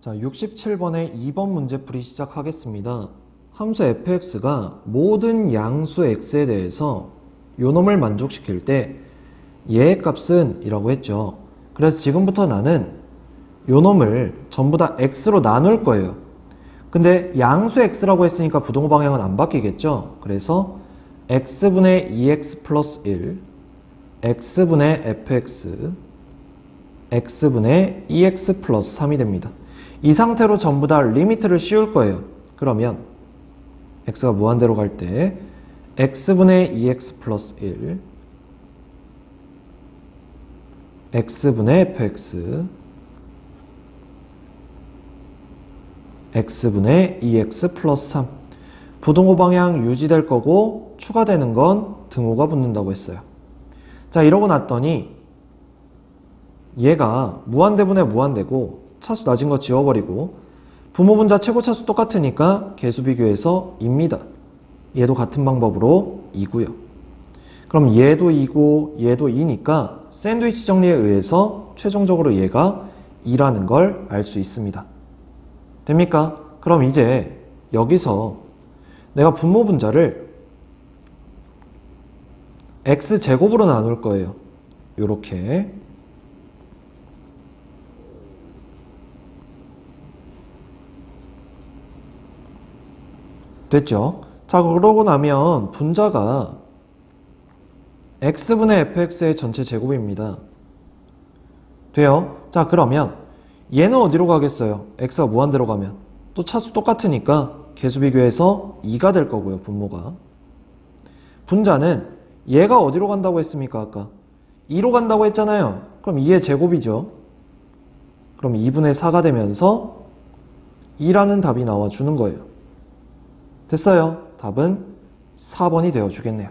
자, 67번의 2번 문제풀이 시작하겠습니다. 함수 fx가 모든 양수 x에 대해서 요 놈을 만족시킬 때 얘의 값은 이라고 했죠. 그래서 지금부터 나는 요 놈을 전부 다 x로 나눌 거예요. 근데 양수 x라고 했으니까 부동호 방향은 안 바뀌겠죠. 그래서 x분의 2x 플러스 1 x분의 fx x분의 2x 플러스 3이 됩니다. 이 상태로 전부 다 리미트를 씌울 거예요. 그러면 x가 무한대로 갈 때 x분의 2x 플러스 1 x분의 fx x분의 2x 플러스 3 부동호 방향 유지될 거고 추가되는 건 등호가 붙는다고 했어요. 자 이러고 났더니 얘가 무한대분의 무한대고 차수 낮은 거 지워버리고 부모 분자 최고 차수 똑같으니까 개수 비교해서 2입니다. 얘도 같은 방법으로 2고요. 그럼 얘도 2고 얘도 2니까 샌드위치 정리에 의해서 최종적으로 얘가 2라는 걸 알 수 있습니다. 됩니까? 그럼 이제 여기서 내가 분모 분자를 x제곱으로 나눌 거예요. 요렇게 됐죠? 자, 그러고 나면 분자가 x분의 fx의 전체 제곱입니다. 돼요? 자, 그러면 얘는 어디로 가겠어요? x가 무한대로 가면. 또 차수 똑같으니까 개수 비교해서 2가 될 거고요, 분모가. 분자는 얘가 어디로 간다고 했습니까, 아까? 2로 간다고 했잖아요. 그럼 2의 제곱이죠. 그럼 2분의 4가 되면서 2라는 답이 나와 주는 거예요. 됐어요. 답은 4번이 되어 주겠네요.